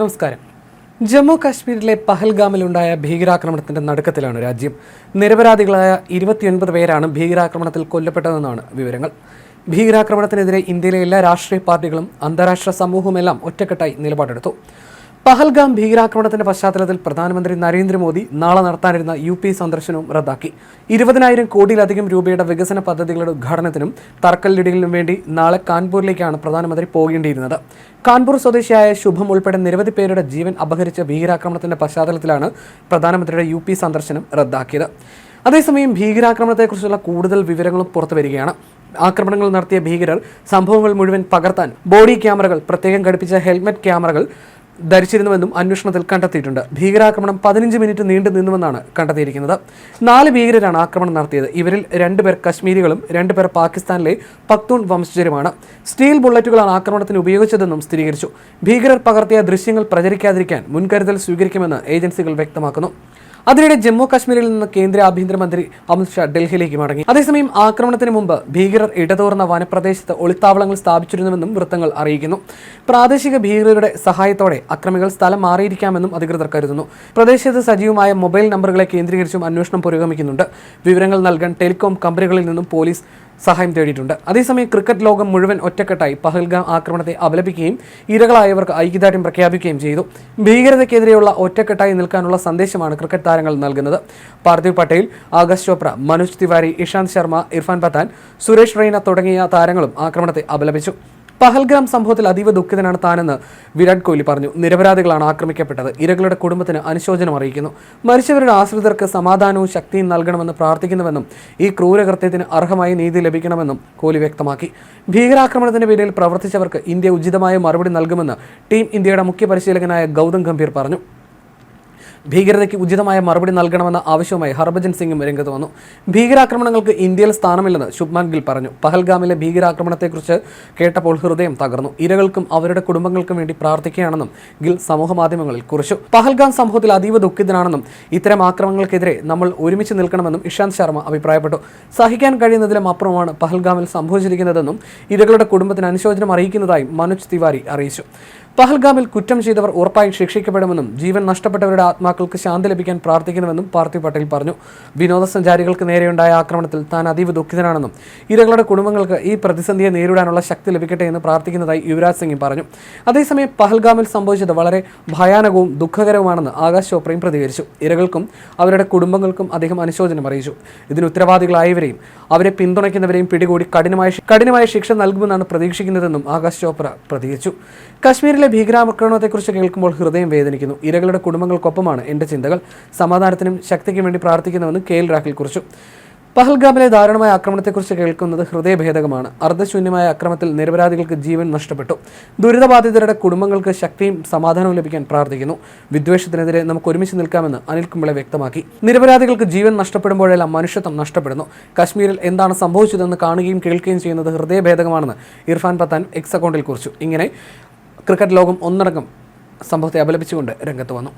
നമസ്കാരം. ജമ്മു കാശ്മീരിലെ പഹൽഗാമിലുണ്ടായ ഭീകരാക്രമണത്തിന്റെ നടുക്കത്തിലാണ് രാജ്യം. നിരപരാധികളായ ഇരുപത്തിയൊൻപത് പേരാണ് ഭീകരാക്രമണത്തിൽ കൊല്ലപ്പെട്ടതെന്നാണ് വിവരങ്ങൾ. ഭീകരാക്രമണത്തിനെതിരെ ഇന്ത്യയിലെ എല്ലാ രാഷ്ട്രീയ പാർട്ടികളും അന്താരാഷ്ട്ര സമൂഹവുമെല്ലാം ഒറ്റക്കെട്ടായി നിലപാടെടുത്തു. പഹൽഗാം ഭീകരാക്രമണത്തിന്റെ പശ്ചാത്തലത്തിൽ പ്രധാനമന്ത്രി നരേന്ദ്രമോദി നാളെ നടത്താനിരുന്ന യു പി സന്ദർശനവും റദ്ദാക്കി. ഇരുപതിനായിരം കോടിയിലധികം രൂപയുടെ വികസന പദ്ധതികളുടെ ഉദ്ഘാടനത്തിനും തറക്കല്ലിടലിനും വേണ്ടി നാളെ കാൺപൂരിലേക്കാണ് പ്രധാനമന്ത്രി പോകേണ്ടിയിരുന്നത്. കാൺപൂർ സ്വദേശിയായ ശുഭം ഉൾപ്പെടെ നിരവധി പേരുടെ ജീവൻ അപഹരിച്ച ഭീകരാക്രമണത്തിന്റെ പശ്ചാത്തലത്തിലാണ് പ്രധാനമന്ത്രിയുടെ യു സന്ദർശനം റദ്ദാക്കിയത്. അതേസമയം ഭീകരാക്രമണത്തെക്കുറിച്ചുള്ള കൂടുതൽ വിവരങ്ങളും പുറത്തു വരികയാണ്. ആക്രമണങ്ങൾ നടത്തിയ ഭീകരർ സംഭവങ്ങൾ മുഴുവൻ പകർത്താൻ ബോഡി ക്യാമറകൾ പ്രത്യേകം ഘടിപ്പിച്ച ഹെൽമറ്റ് ക്യാമറകൾ ധരിച്ചിരുന്നുവെന്നും അന്വേഷണത്തിൽ കണ്ടെത്തിയിട്ടുണ്ട്. ഭീകരാക്രമണം പതിനഞ്ച് മിനിറ്റ് നീണ്ടു നിന്നുവെന്നാണ് കണ്ടെത്തിയിരിക്കുന്നത്. നാല് ഭീകരരാണ് ആക്രമണം നടത്തിയത്. ഇവരിൽ രണ്ടുപേർ കശ്മീരികളും രണ്ടുപേർ പാകിസ്ഥാനിലെ പക്തൂൺ വംശജരുമാണ്. സ്റ്റീൽ ബുള്ളറ്റുകളാണ് ആക്രമണത്തിന് ഉപയോഗിച്ചതെന്നും സ്ഥിരീകരിച്ചു. ഭീകരർ പകർത്തിയ ദൃശ്യങ്ങൾ പ്രചരിക്കാതിരിക്കാൻ മുൻകരുതൽ സ്വീകരിക്കുമെന്ന് ഏജൻസികൾ വ്യക്തമാക്കുന്നു. അതിനിടെ ജമ്മു കാശ്മീരിൽ നിന്ന് കേന്ദ്ര ആഭ്യന്തരമന്ത്രി അമിത്ഷാ ഡൽഹിയിലേക്ക് മടങ്ങി. അതേസമയം ആക്രമണത്തിന് മുമ്പ് ഭീകരർ ഇടതോർന്ന വനപ്രദേശത്ത് ഒളിത്താവളങ്ങൾ സ്ഥാപിച്ചിരുന്നുവെന്നും വൃത്തങ്ങൾ അറിയിക്കുന്നു. പ്രാദേശിക ഭീകരരുടെ സഹായത്തോടെ അക്രമികൾ സ്ഥലം മാറിയിരിക്കാമെന്നും അധികൃതർ കരുതുന്നു. പ്രദേശത്ത് സജീവമായ മൊബൈൽ നമ്പറുകളെ കേന്ദ്രീകരിച്ചും അന്വേഷണം പുരോഗമിക്കുന്നുണ്ട്. വിവരങ്ങൾ നൽകാൻ ടെലികോം കമ്പനികളിൽ നിന്നും പോലീസ് സഹായം തേടിയിട്ടുണ്ട്. അതേസമയം ക്രിക്കറ്റ് ലോകം മുഴുവൻ ഒറ്റക്കെട്ടായി പഹൽഗാം ആക്രമണത്തെ അപലപിക്കുകയും ഇരകളായവർക്ക് ഐക്യദാർഢ്യം പ്രഖ്യാപിക്കുകയും ചെയ്തു. ഭീകരതയ്ക്കെതിരെയുള്ള ഒറ്റക്കെട്ടായി നിൽക്കാനുള്ള സന്ദേശമാണ് ക്രിക്കറ്റ് താരങ്ങൾ നൽകുന്നത്. പാർത്ഥിവ് പട്ടേൽ ആകാശ് ചോപ്ര മനോജ് തിവാരി ഇഷാന്ത് ശർമ്മ ഇർഫാൻ പത്താൻ സുരേഷ് റെയ്ന തുടങ്ങിയ താരങ്ങളും ആക്രമണത്തെ അപലപിച്ചു. പഹൽഗ്രാം സംഭവത്തിൽ അതീവ ദുഃഖിതനാണ് താനെന്ന് വിരാട് കോഹ്ലി പറഞ്ഞു. നിരപരാധികളാണ് ആക്രമിക്കപ്പെട്ടത്. ഇരകളുടെ കുടുംബത്തിന് അനുശോചനം അറിയിക്കുന്നു. മരിച്ചവരുടെ ആശ്രിതർക്ക് സമാധാനവും ശക്തിയും നൽകണമെന്ന് പ്രാർത്ഥിക്കുന്നുവെന്നും ഈ ക്രൂരകൃത്യത്തിന് അർഹമായ നീതി ലഭിക്കണമെന്നും കോഹ്ലി വ്യക്തമാക്കി. ഭീകരാക്രമണത്തിന് പിന്നിൽ പ്രവർത്തിച്ചവർക്ക് ഇന്ത്യ ഉചിതമായ മറുപടി നൽകുമെന്ന് ടീം ഇന്ത്യയുടെ മുഖ്യ പരിശീലകനായ ഗൗതം ഗംഭീർ പറഞ്ഞു. ഭീകരതയ്ക്ക് ഉചിതമായ മറുപടി നൽകണമെന്ന ആവശ്യവുമായി ഹർഭജൻ സിംഗും രംഗത്ത് വന്നു. ഭീകരാക്രമണങ്ങൾക്ക് ഇന്ത്യയിൽ സ്ഥാനമില്ലെന്ന് ശുഭ്മാൻ ഗിൽ പറഞ്ഞു. പഹൽഗാമിലെ ഭീകരാക്രമണത്തെക്കുറിച്ച് കേട്ടപ്പോൾ ഹൃദയം തകർന്നു. ഇരകൾക്കും അവരുടെ കുടുംബങ്ങൾക്കും വേണ്ടി പ്രാർത്ഥിക്കുകയാണെന്നും ഗിൽ സമൂഹമാധ്യമങ്ങളിൽ കുറിച്ചു. പഹൽഗാം സംഭവത്തിൽ അതീവ ദുഃഖിതനാണെന്നും ഇത്തരം ആക്രമണങ്ങൾക്കെതിരെ നമ്മൾ ഒരുമിച്ച് നിൽക്കണമെന്നും ഇഷാന്ത് ശർമ്മ അഭിപ്രായപ്പെട്ടു. സഹിക്കാൻ കഴിയുന്നതിലും അപ്പുറമാണ് പഹൽഗാമിൽ സംഭവിച്ചിരിക്കുന്നതെന്നും ഇരകളുടെ കുടുംബത്തിന് അനുശോചനം അറിയിക്കുന്നതായും മനോജ് തിവാരി അറിയിച്ചു. പഹൽഗാമിൽ കുറ്റം ചെയ്തവർ ഉറപ്പായി ശിക്ഷിക്കപ്പെടുമെന്നും ജീവൻ നഷ്ടപ്പെട്ടവരുടെ ആത്മാക്കൾക്ക് ശാന്തി ലഭിക്കാൻ പ്രാർത്ഥിക്കണമെന്നും പാർത്ഥിവ് പട്ടേൽ പറഞ്ഞു. വിനോദസഞ്ചാരികൾക്ക് നേരെയുണ്ടായ ആക്രമണത്തിൽ താൻ അതീവ ദുഃഖിതനാണെന്നും ഇരകളുടെ കുടുംബങ്ങൾക്ക് ഈ പ്രതിസന്ധിയെ നേരിടാനുള്ള ശക്തി ലഭിക്കട്ടെ എന്ന് പ്രാർത്ഥിക്കുന്നതായി യുവരാജ് സിംഗ് പറഞ്ഞു. അതേസമയം പഹൽഗാമിൽ സംഭവിച്ചത് വളരെ ഭയാനകവും ദുഃഖകരവുമാണെന്ന് ആകാശ് ചോപ്രയും പ്രതികരിച്ചു. ഇരകൾക്കും അവരുടെ കുടുംബങ്ങൾക്കും അദ്ദേഹം അനുശോചനം അറിയിച്ചു. ഇതിന് ഉത്തരവാദികളായവരെയും അവരെ പിന്തുണയ്ക്കുന്നവരെയും പിടികൂടി കഠിനമായ കഠിനമായ ശിക്ഷ നൽകുമെന്നാണ് പ്രതീക്ഷിക്കുന്നതെന്നും ആകാശ് ചോപ്ര പ്രതികരിച്ചു. കശ്മീരിലെ ഭീകരാക്രമണത്തെക്കുറിച്ച് കേൾക്കുമ്പോൾ ഹൃദയം വേദനിക്കുന്നു. ഇരകളുടെ കുടുംബങ്ങൾക്കൊപ്പമാണ് എന്റെ ചിന്തകൾ. സമാധാനത്തിനും ശക്തിക്കും വേണ്ടി പ്രാർത്ഥിക്കുന്നുവെന്ന് കെ എൽ രാഹുൽ കുറിച്ചു. പഹൽഗാമിലെ ദാരുണമായ ആക്രമണത്തെക്കുറിച്ച് കേൾക്കുന്നത് ഹൃദയഭേദകമാണ്. അർദ്ധശൂന്യമായ അക്രമത്തിൽ നിരപരാധികൾക്ക് ജീവൻ നഷ്ടപ്പെട്ടു. ദുരിതബാധിതരുടെ കുടുംബങ്ങൾക്ക് ശക്തിയും സമാധാനവും ലഭിക്കാൻ പ്രാർത്ഥിക്കുന്നു. വിദ്വേഷത്തിനെതിരെ നമുക്ക് ഒരുമിച്ച് നിൽക്കാമെന്ന് അനിൽ കുംബ്ലെ വ്യക്തമാക്കി. നിരപരാധികൾക്ക് ജീവൻ നഷ്ടപ്പെടുമ്പോഴെല്ലാം മനുഷ്യത്വം നഷ്ടപ്പെടുന്നു. കശ്മീരിൽ എന്താണ് സംഭവിച്ചതെന്ന് കാണുകയും കേൾക്കുകയും ചെയ്യുന്നത് ഹൃദയഭേദകമാണെന്ന് ഇർഫാൻ പത്താൻ എക്സ് അക്കൗണ്ടിൽ കുറിച്ചു. ഇങ്ങനെ ക്രിക്കറ്റ് ലോകം ഒന്നടങ്കം സംഭവത്തെ അപലപിച്ചുകൊണ്ട് രംഗത്ത് വന്നു.